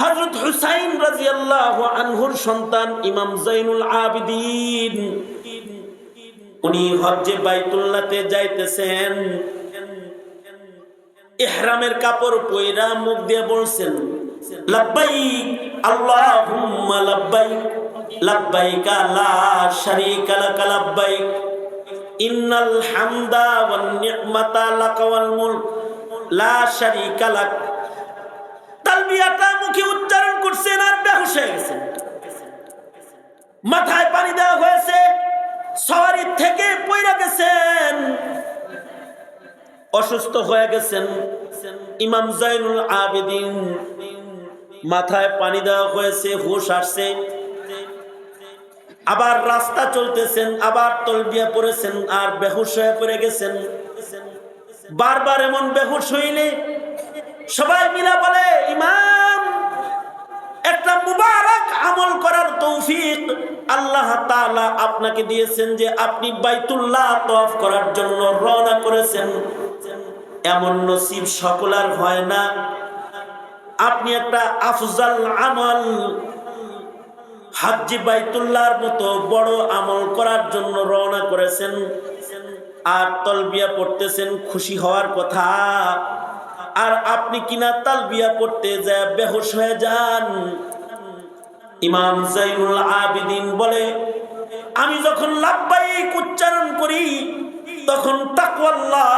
হজরত হুসাইন রাজিয়াল্লাহ আনহুর সন্তান ইমাম জাইনুল আবিদিন। উনি হজ্জে বাইতুল্লাহতে যাইতেছেন। ইহরামের কাপড় পয়রা মুখ দিয়ে বলছেন, লাব্বাইক, আল্লাহুম্মা লাব্বাইক লাব্বাইক লা শারীকা লাক লাব্বাইক, ইন্নাল হামদা ওয়ান নি'মাতা লাক ওয়াল লা শারীকা লাক। তালবিয়াটা করছেন আর বেহুশ হয়ে গেছেন। মাথায় পানি দেওয়া হয়েছে, সওয়ারি থেকে পইরা গেছেন। অসুস্থ হয়ে গেছেন ইমাম জাইনুল আবেদিন। মাথায় পানি দেওয়া হয়েছে, হুশ আসছে। আবার রাস্তা চলতেছেন, আবার তলবিয়া পড়েছেন, আর বেহুশ হয়ে পড়ে গেছেন। বারবার এমন বেহুশ হইলে সবাই মিলা বলে, ইমাম তৌফিক। আল্লাহ তাআলা আপনাকে দিয়েছেন যে আপনি বাইতুল্লাহ তওয়াফ করার জন্য রওনা করেছেন। এমন নসিব সকলার হয় না। আপনি একটা আফজাল আমল। হাজ্জি বাইতুল্লাহর মতো বড় আমল করার জন্য রওনা করেছেন। আর তলবিয়া পড়তেছেন, খুশি হওয়ার কথা। আর আপনি কিনা তালবিয়া পড়তে যায়, বেহুশ হয়ে যান। ইমাম জাইনুল আবিদিন বলে, আমি যখন লাভবাহিক উচ্চারণ করি, তখন তাকওয়াল্লাহ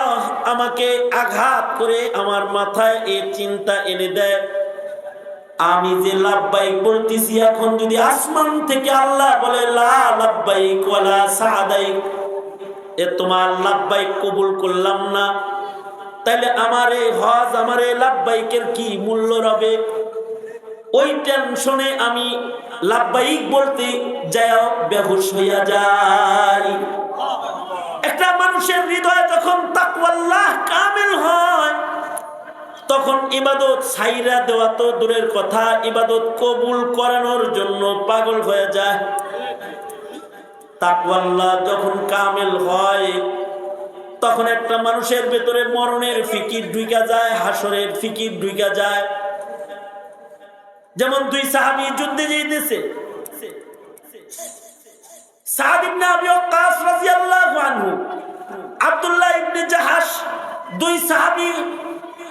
আমাকে আঘাত করে আমার মাথায় এই চিন্তা এনে দেয়। আমি যে লাভবাহিক বলতেছি, এখন যদি আসমান থেকে আল্লাহ বলে, লা লাভবাহিক ওয়ালা সাদাইক এ তোমার লাভবাহিক কবুল করলাম না। তাইলে আমার এই হজ, আমার এই লাভবাহিকের কি মূল্য রবে? ওই টেনশনে আমি লাভবাহিক বলতে যায় বেহুশ হইয়া যাই। একটা মানুষের হৃদয়ে যখন তাকওয়াল্লাহ কামিল হয়, তখন ইবাদত সাইরা দেওয়া তো দূরের কথা, ইবাদত কবুল করানোর জন্য পাগল হয়ে যায়। তাকওয়াল্লাহ যখন কামিল হয়, তখন একটা মানুষের ভেতরে মরণের ফিকির ঢুইকা যায়, হাসরের ফিকির ঢুইকা যায়। যেমন দুই সাহাবি যুদ্ধে যেতেছে। সাদ ইবনে আবি ওয়াক্কাস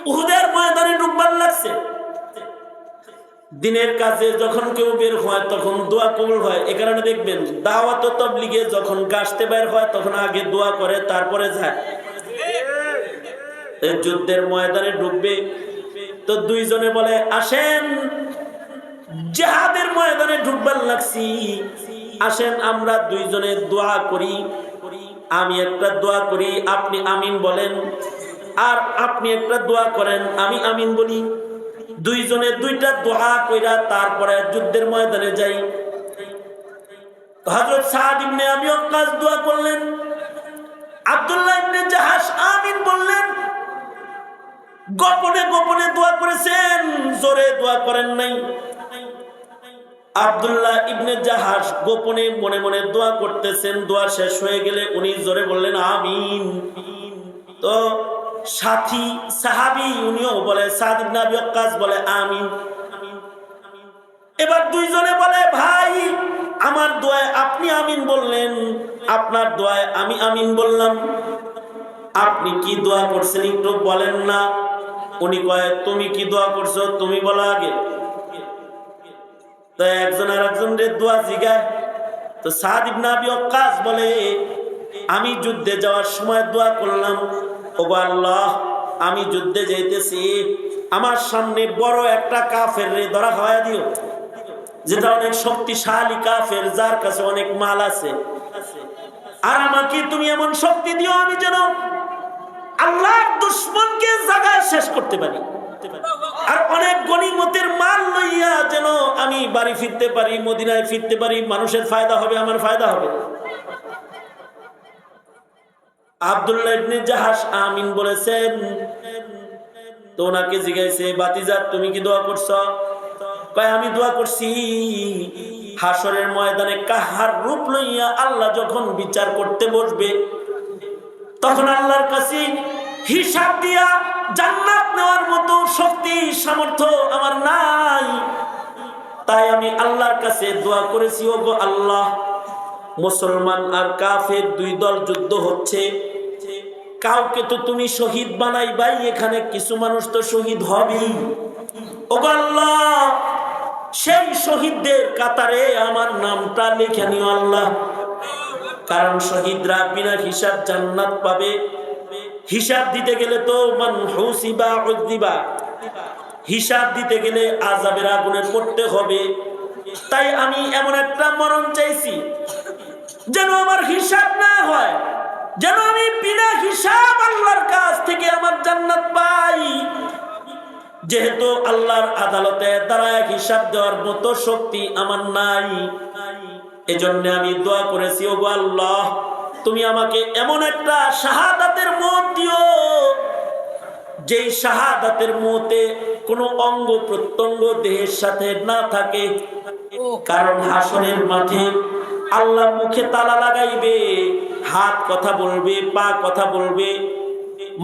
উহুদের ময়দানে ডুববার দিনের কাজে যখন কেউ বের হয়, তখন দোয়া কবুল হয়। এ কারণে দেখবেন, দাওয়াত তবলিগে যখন গাছতে বের হয়, তখন আগে দোয়া করে, তারপরে যায়। যুদ্ধের ময়দানে ডুববে। তো দুইজনে বলে, আসেন। জেহাদের ময়দানে ঢুকবার লাগছি। আসেন, আমরা দুইজনে দোয়া করি। আমি একটা দোয়া করি, আপনি আমিন বলেন। আর আপনি একটা দোয়া করেন, আমি আমিন বলি। দুইজনে দুইটা দোয়া কইরা তারপরে যুদ্ধের ময়দানে যাই। হযরত সাদ ইবনে আবি ওয়াক্কাস দোয়া করলেন। আব্দুল্লাহ ইবনে জাহাশ আমিন বললেন। গোপনে গোপনে দোয়া করেছেন, জোরে দোয়া করেন নাই। আব্দুল্লাহ ইবনে জাহাজ গোপনে মনে মনে দোয়া করতেছেন, দোয়া শেষ হয়ে গেলে উনি জোরে বললেন, আমিন। তো সাথী, সাহাবি উনিও বলে, সাদ ইবনে আবি বলে, আমিন। এবার দুইজনে বলে, ভাই, আমার দোয়ায় আপনি আমিন বললেন, আপনার দোয়ায় আমি আমিন বললাম। আপনি কি দোয়া করছেন একটু বলেন না? উনি কয়, তুমি কি দোয়া করছ? তুমি বলো আগে। তো একজন আর একজনের দোয়া জিগায়। তো সাদ ইবনে ওয়াক্কাস বলে, আমি যুদ্ধে যাওয়ার সময় দোয়া করলাম। ওগো আল্লাহ, আমি যুদ্ধে যাইতেছি। আমার সামনে বড় একটা কাফের রে ধরা খাওয়া দিও। যেটা অনেক শক্তিশালী কাফের, যার কাছে অনেক মাল আছে। আর আমাকে তুমি এমন শক্তি দিও, আমি যেন আল্লাহর দুশ্মনকে জায়গায় শেষ করতে পারি। আর অনেক গণিমতের মাল লইয়া যেন আমি বাড়ি ফিরতে পারি, মদিনায় ফিরতে পারি, মানুষের ফায়দা হবে, আমার ফায়দা হবে। তুমি কি দোয়া করছ? আমি দোয়া করছি। ময়দানে কাহার রূপ লইয়া আল্লাহ যখন বিচার করতে বসবে, তখন আল্লাহর কাছে হিসাব দিয়া জান্নাত নেওয়ার মতো শক্তি, সামর্থ্য আমার নাই। তাই আমি আল্লাহর কাছে দোয়া করেছি ও গো আল্লাহ, মুসলমান আর কাফের দুই দল যুদ্ধ হচ্ছে। কাউকে তো তুমি শহীদ বানাই, ভাই, এখানে কিছু মানুষ তো শহীদ হবেই। ও আল্লাহ, সেই শহীদদের কাতারে আমার নামটা লিখে নিও আল্লাহ। কারণ শহীদরা বিনা হিসাব জান্নাত পাবে। হিসাব দিতে গেলে তো মান হুসিবা উদ্দিবা হিসাব দিতে গেলে আজাবের আগুনে পড়তে হবে। তাই আমি এমন একটা মরণ চাইছি, যেন আমার হিসাব না হয়, যেন আমি বিনা হিসাব আল্লাহর কাছ থেকে আমার জান্নাত পাই। যেহেতু আল্লাহর আদালতে দাঁড়ায় হিসাব দেওয়ার মতো শক্তি আমার নাই, এজন্য আমি দোয়া করেছি ও আল্লাহ, তুমি আমাকে এমন একটা শাহাদাতের দিও যেই শাহাদাতের মতে কোনো অঙ্গ প্রত্যঙ্গ দেহের সাথে না থাকে কারণ হাসনের মাঠে আল্লাহ মুখে তালা লাগাইবে, হাত কথা বলবে, পা কথা বলবে,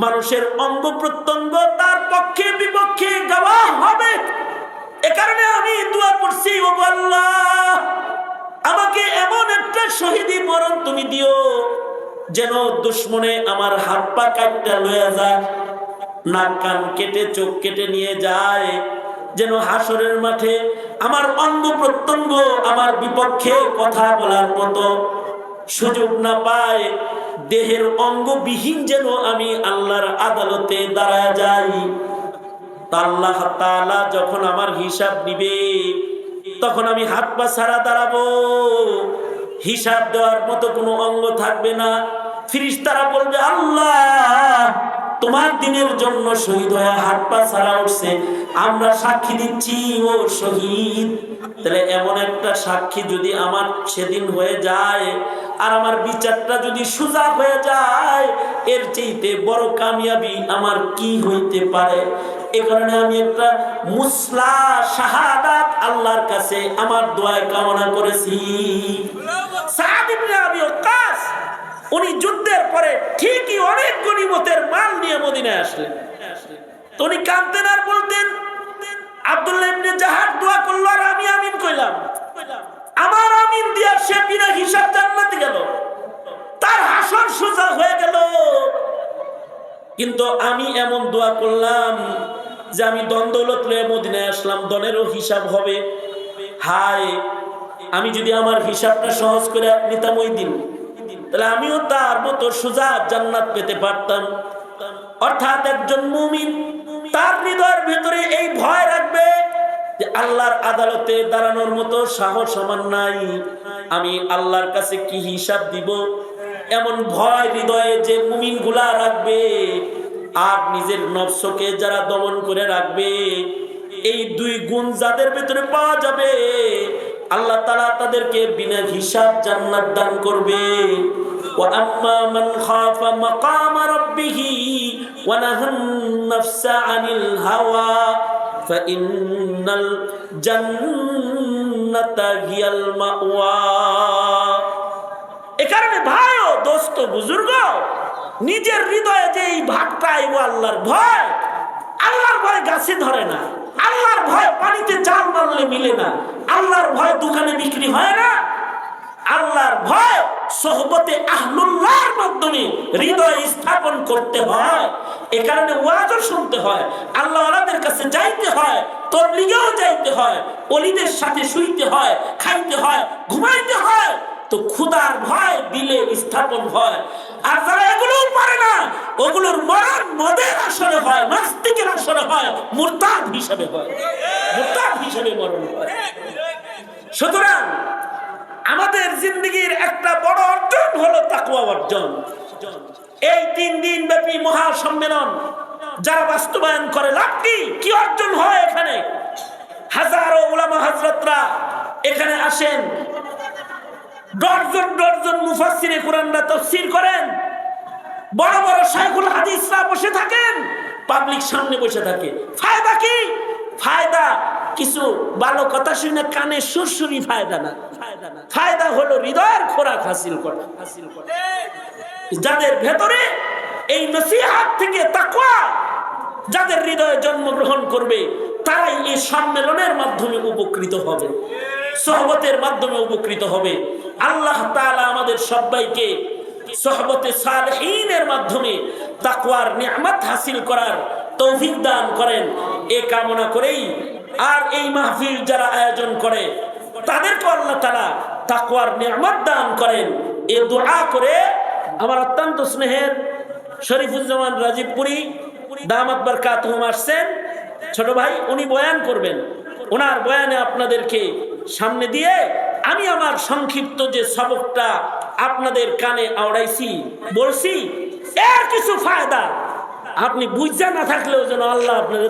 মানুষের অঙ্গ প্রত্যঙ্গ তার পক্ষে বিপক্ষে গাওয়া হবে। এ কারণে আমি দোয়া করছি ও আল্লাহ, আমাকে এমন একটা শহীদি মরণ তুমি দিও, যেন দুশ্মনে আমার হাত পা কাটটা লয়ে যায়। নাক কান কেটে, চোখ কেটে নিয়ে যায়। যেন হাসরের মাঠে আমার অঙ্গ প্রত্যঙ্গ আমার বিপক্ষে কথা বলার মতো সুযোগ না পায়। দেহের অঙ্গবিহীন যেন আমি আল্লাহর আদালতে দাঁড়ায় যাই। আল্লাহ তাআলা যখন আমার হিসাব নিবে, তখন আমি হাত পা ছাড়া দাঁড়াবো। হিসাব দেওয়ার মতো কোনো অঙ্গ থাকবে না। ফিরিস্তারা বলবে, আল্লাহ তোমার দিনের জন্য শহীদ হয়ে হাত পা ছাড়া উঠছে, আমরা সাক্ষী দিচ্ছি, ও শহীদ। তাহলে এমন একটা সাক্ষী যদি আমার সেদিন হয়ে যায়, আর আমার বিচারটা যদি সোজা হয়ে যায়, এর চেয়েতে বড় কামিয়াবি আমার কি হইতে পারে? এ কারণে আমি একটা মুসলা শাহাদাত আল্লাহর কাছে আমার দোয়ায় কামনা করেছি। আবি ওয়াক্কাস উনি যুদ্ধের পরে ঠিকই অনেক গনিমতের মাল নিয়ে মদিনায় আসলেন। তো উনি কাঁদতেন আর বলতেন, আব্দুল্লাহ দোয়া আর আমি আমিন কইলাম। আমার আমিন সে হিসাব জান্নাতে গেল। তার সোজা হয়ে গেল। কিন্তু আমি এমন দোয়া করলাম যে আমি মদিনায় আসলাম হিসাব হবে। হায়, আমি যদি আমার হিসাবটা সহজ করে নিতাম ওই দিন। তাহলে আমিও তার মতো সোজা জান্নাত পেতে পারতাম। অর্থাৎ একজন মুমিন তার হৃদয়ের ভেতরে এই ভয় রাখবে যে আল্লাহর আদালতে দাঁড়ানোর মতো সাহস আমার নাই। আমি আল্লাহর কাছে কি হিসাব দিব? এমন ভয় হৃদয়ে যে মুমিনগুলা রাখবে, আর নিজের নফসকে যারা দমন করে রাখবে, এই দুই গুণ যাদের ভেতরে পাওয়া যাবে আল্লাহ তালা তাদেরকে বিনা হিসাব জান্নাত দান করবে وأما من خاف مقام ربه ونهى النفس عن الهوى فإن الجنة هي المأوى এ কারণে ভাই ও দোস্ত বুজুর্গ নিজের হৃদয়ে যে এই ভাগটা আইব আল্লাহর ভয় গাছে ধরে না। আল্লাহর ভয় পানিতে জাল মারলে মিলে না। আল্লাহর ভয় দোকানে বিক্রি হয় না। আল্লাহর ভয় সোহবতে আহলুল্লাহর মাধ্যমে হৃদয় স্থাপন করতে হয়। এ কারণে ওয়াজও শুনতে হয়। আল্লাহ আলাদের কাছে যাইতে হয়, তবলিগেও যাইতে হয়, অলিদের সাথে শুইতে হয়, খাইতে হয়, ঘুমাইতে হয়। তো ক্ষুদার ভয়, দিলে স্থাপন হয় আর যারা এগুলো পারে না, ওগুলোর মরণ মদের আসরে হয়, নাস্তিকের আসরে হয়, মুরতাদ হিসাবে হয়। মুরতাদ হিসাবে মরণ হয়। সুতরাং আমাদের জিন্দগির একটা বড় অর্জন হলো তাকুয়া অর্জন। এই তিন দিন ব্যাপী মহা সম্মেলন যারা বাস্তবায়ন করে লাভ কি? কি অর্জন হয় এখানে? হাজারো উলামা হাজরতরা এখানে আসেন ডর্জন ডর্জন মুফাসসিরে কোরআনরা তফসির করেন। বড় বড় শাইখুল হাদিসরা বসে থাকেন, পাবলিক সামনে বসে থাকে। ফায়দা কি? ফায়দা, কিছু ভালো কথা শুনে কানে সুরসুরি ফায়দা না। ফায়দা হলো হৃদয়ের খোরাক হাসিল করা হাসিল করা। যাদের ভেতরে এই নসিহাত থেকে তাকওয়া, যাদের হৃদয়ে জন্মগ্রহণ করবে, তারাই এই সম্মেলনের মাধ্যমে উপকৃত হবে। সহবতের মাধ্যমে উপকৃত হবে। আল্লাহ তাআলা আমাদের সবাইকে সহবতে সালহীনের মাধ্যমে তাকওয়ার নিয়ামত হাসিল করার তৌফিক দান করেন। এ কামনা করেই আর এই মাহফিল যারা আয়োজন করে, তাদেরকে আল্লাহ তাআলা তাকওয়ার নিয়ামত দান করেন। এ দোয়া করে আমার অত্যন্ত স্নেহের শরীফুজ্জামান রাজীবপুরি দামাত বারকাত আসছেন। ছোট ভাই, উনি বয়ান করবেন। ওনার বয়ানে আপনাদেরকে সামনে দিয়ে আমি আমার সংক্ষিপ্ত যে সবকটা আপনাদের কানে আওড়াইছি, বলছি, এর কিছু ফায়দা। আপনি বুঝতে না থাকলেও যেন আল্লাহ আপনাদের